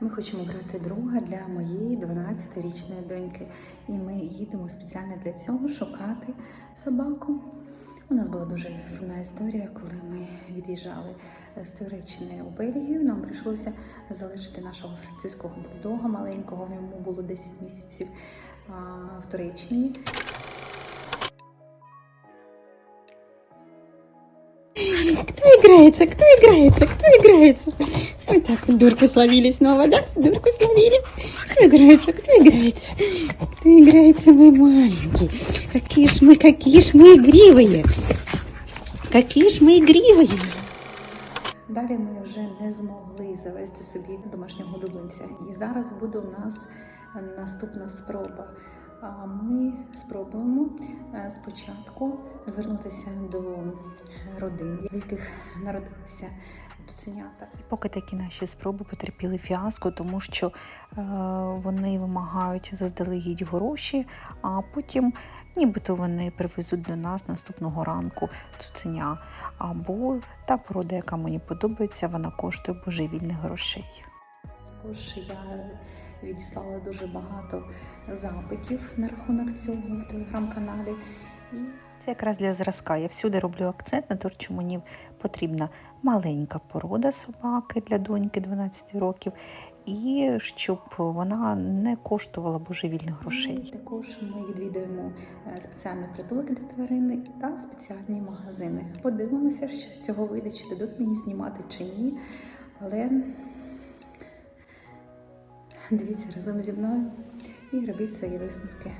Ми хочемо брати друга для моєї 12-річної доньки. І ми їдемо спеціально для цього шукати собаку. У нас була дуже сумна історія, коли ми від'їжджали з Туреччини у Бельгію. Нам прийшлося залишити нашого французького бульдога маленького. Йому було 10 місяців в Туреччині. Кто играется? Кто играется? Кто играется? Вот так вот дурку словили снова, да? Дурку словили. Кто играется? Кто играется? Кто играется, мой маленький? Какие ж мы, какие ж мы игривые. Какие ж мы игривые. Далі ми вже не змогли завести собі домашнього улюбленця. І зараз буде у нас наступна спроба. Ми спробуємо е, спочатку звернутися до родин, в яких народилися цуценята. Поки такі наші спроби потерпіли фіаско, тому що е, вони вимагають заздалегідь гроші, а потім нібито вони привезуть до нас наступного ранку цуценя. Або та порода, яка мені подобається, вона коштує божевільних грошей. Також я відіслала дуже багато запитів на рахунок цього в телеграм-каналі. І це якраз для зразка. Я всюди роблю акцент на те, що мені потрібна маленька порода собаки для доньки 12 років, і щоб вона не коштувала божевільних грошей. Також ми відвідуємо е, спеціальний притулок для тварини та спеціальні магазини. Подивимося, що з цього вийде, чи дадуть мені знімати чи ні. Але дивіться разом зі мною і робіть свої висновки.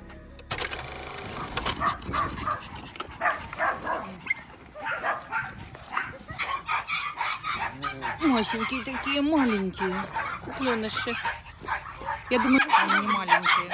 Масенькие такие, маленькие. Кукленыши. Я думаю, они не маленькие.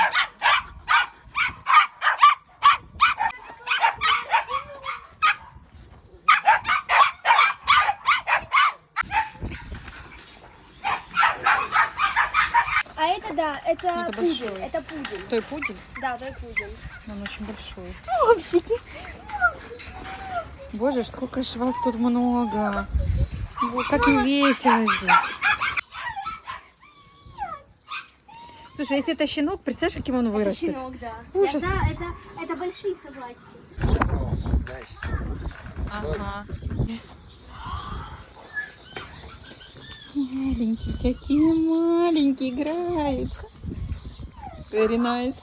Да, это, Это пудель. большой. Это пудель. Той пудель, Да, той пудель. он очень большой. Пупсики. Боже, сколько ж вас тут много. Вот, как и весело здесь. Слушай, если это щенок, представляешь, каким он Это вырастет? щенок, да. Ужас. Это, это, это большие собачки. Ага. Маленькие, какие маленькие играются. Very nice.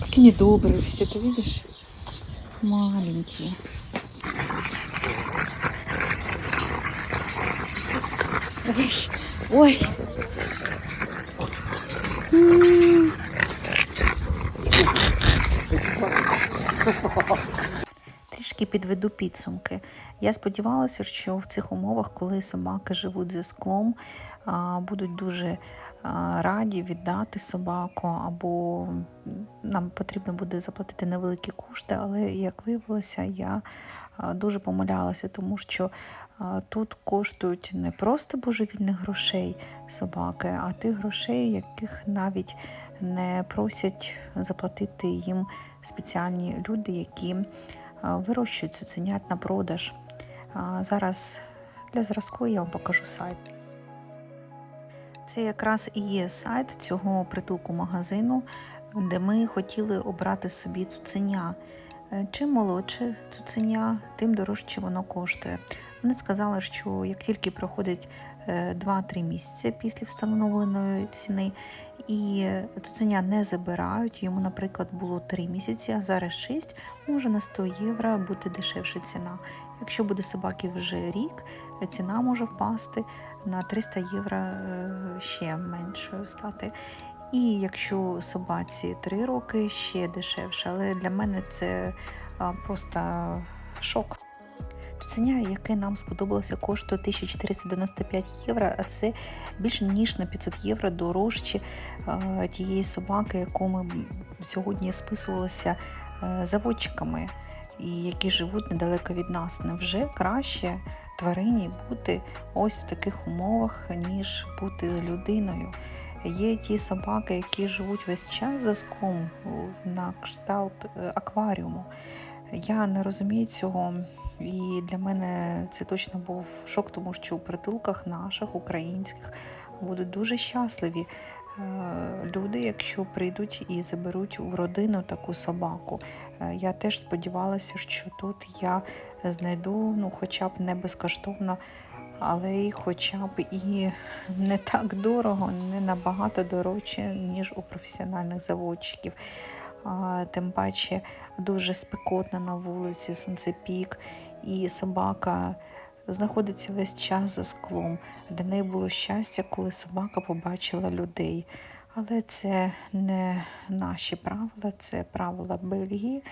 Какие недобрые все, ты видишь? Маленькие. Ой, Трішки підведу підсумки. Я сподівалася, що в цих умовах, коли собаки живуть за склом, будуть дуже раді віддати собаку, або нам потрібно буде заплатити невеликі кошти. Але як виявилося, я дуже помилялася, тому що тут коштують не просто божевільних грошей собаки, а тих грошей, яких навіть не просять заплатити їм спеціальні люди, які вирощують цуценят на продаж. Зараз для зразку я вам покажу сайт. Це якраз і є сайт цього притулку магазину, де ми хотіли обрати собі цуценя. Е, Чим молодше цуценя, тим дорожче воно коштує. Вони сказали, що як тільки проходить е, 2-3 місяці після встановленої ціни, і цуценя не забирають, йому, наприклад, було 3 місяці, а зараз 6, може на 100 євро бути дешевша ціна. Якщо буде собаки вже рік, ціна може впасти на 300 євро е, ще меншою стати. І якщо собаці 3 роки, ще дешевше. Але для мене це просто шок. Ценя, яке нам сподобалося, коштує 1495 євро, а це більше ніж на 500 євро дорожче е, тієї собаки, яку ми сьогодні списувалися е, заводчиками, і які живуть недалеко від нас. Невже краще тварині бути ось в таких умовах, ніж бути з людиною? Є ті собаки, які живуть весь час за склом на кшталт е, акваріуму. Я не розумію цього І для мене це точно був шок, тому що у притулках наших українських будуть дуже щасливі е, люди, якщо прийдуть і заберуть у родину таку собаку. Е, Я теж сподівалася, що тут я знайду, ну, хоча б не безкоштовно, але й хоча б і не так дорого, не набагато дорожче, ніж у професіональних заводчиків. Тим паче дуже спекотно на вулиці, сонцепік, і собака знаходиться весь час за склом. Для неї було щастя, коли собака побачила людей. Але це не наші правила, це правила Бельгії,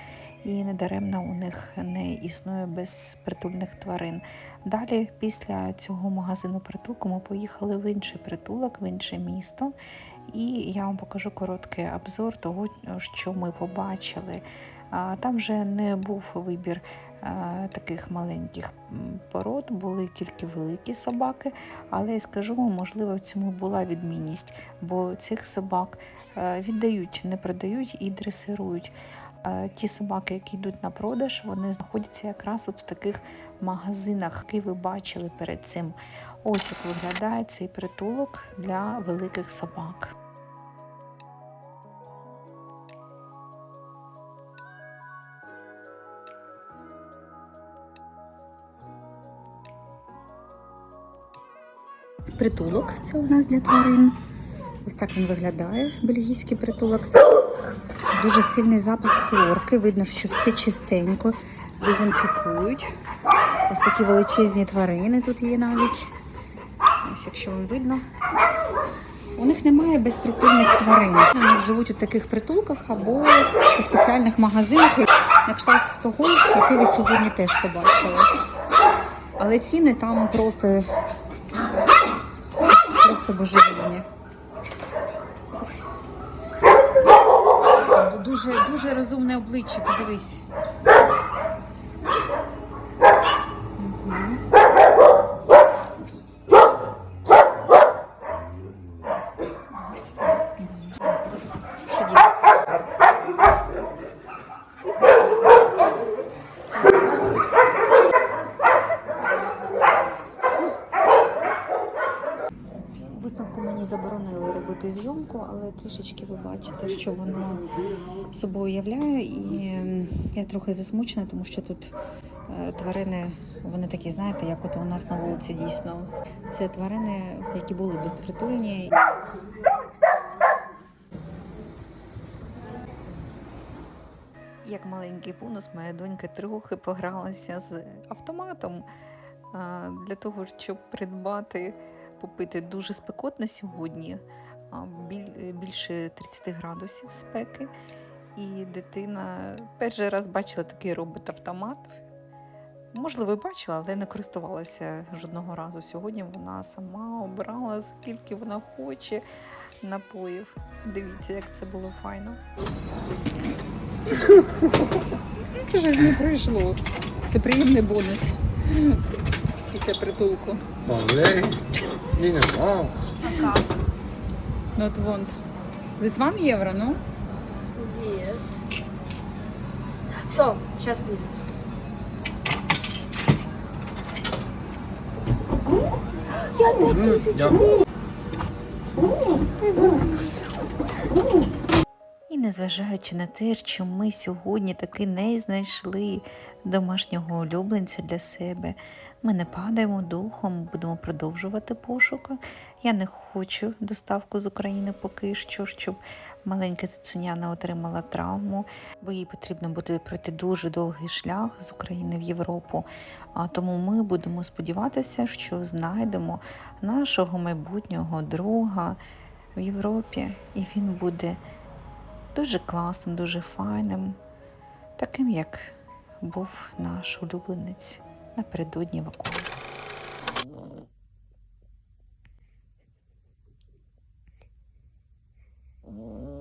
і недаремно у них не існує безпритульних тварин. Далі, після цього магазину притулку, ми поїхали в інший притулок, в інше місто. І я вам покажу короткий обзор того, що ми побачили. Там вже не був вибір е, таких маленьких пород, були тільки великі собаки, але я скажу вам, можливо, в цьому була відмінність, бо цих собак е, віддають, не продають і дресирують. Е, Ті собаки, які йдуть на продаж, вони знаходяться якраз от в таких магазинах, які ви бачили перед цим. Ось як виглядає цей притулок для великих собак. Притулок це у нас для тварин. Ось так він виглядає, бельгійський притулок. Дуже сильний запах хлорки. Видно, що все чистенько дезінфікують. Ось такі величезні тварини тут є навіть. Ось якщо вам видно. У них немає безпритульних тварин. Вони живуть у таких притулках або у спеціальних магазинах, на кшталт того, який ви сьогодні теж побачили. Але ціни там просто просто божевільні. Дуже, дуже розумне обличчя, подивись. Робити але трішечки ви бачите, що воно собою являє. І я трохи засмучена, тому що тут е, тварини, вони такі, знаєте, як от у нас на вулиці дійсно. Це тварини, які були безпритульні. Як маленький бонус, моя донька трохи погралася з автоматом для того, щоб придбати, попити дуже спекотно сьогодні, більше 30 градусів спеки. І дитина перший раз бачила такий робот-автомат. Можливо, бачила, але не користувалася жодного разу. Сьогодні вона сама обрала, скільки вона хоче напоїв. Дивіться, як це було файно. Щось не пройшло. Це приємний бонус після притулку. Niet normaal. Not want. This one євро, ну? Yes. Все, сейчас будет. Я 34. І незважаючи на те, що ми сьогодні таки не знайшли домашнього улюбленця для себе, ми не падаємо духом, будемо продовжувати пошуки. Я не хочу доставку з України поки що, щоб маленька цуценя не отримала травму, бо їй потрібно буде пройти дуже довгий шлях з України в Європу. Тому ми будемо сподіватися, що знайдемо нашого майбутнього друга в Європі, і він буде дуже класним, дуже файним, таким, як був наш улюбленець напередодні вакуум. Mm-hmm.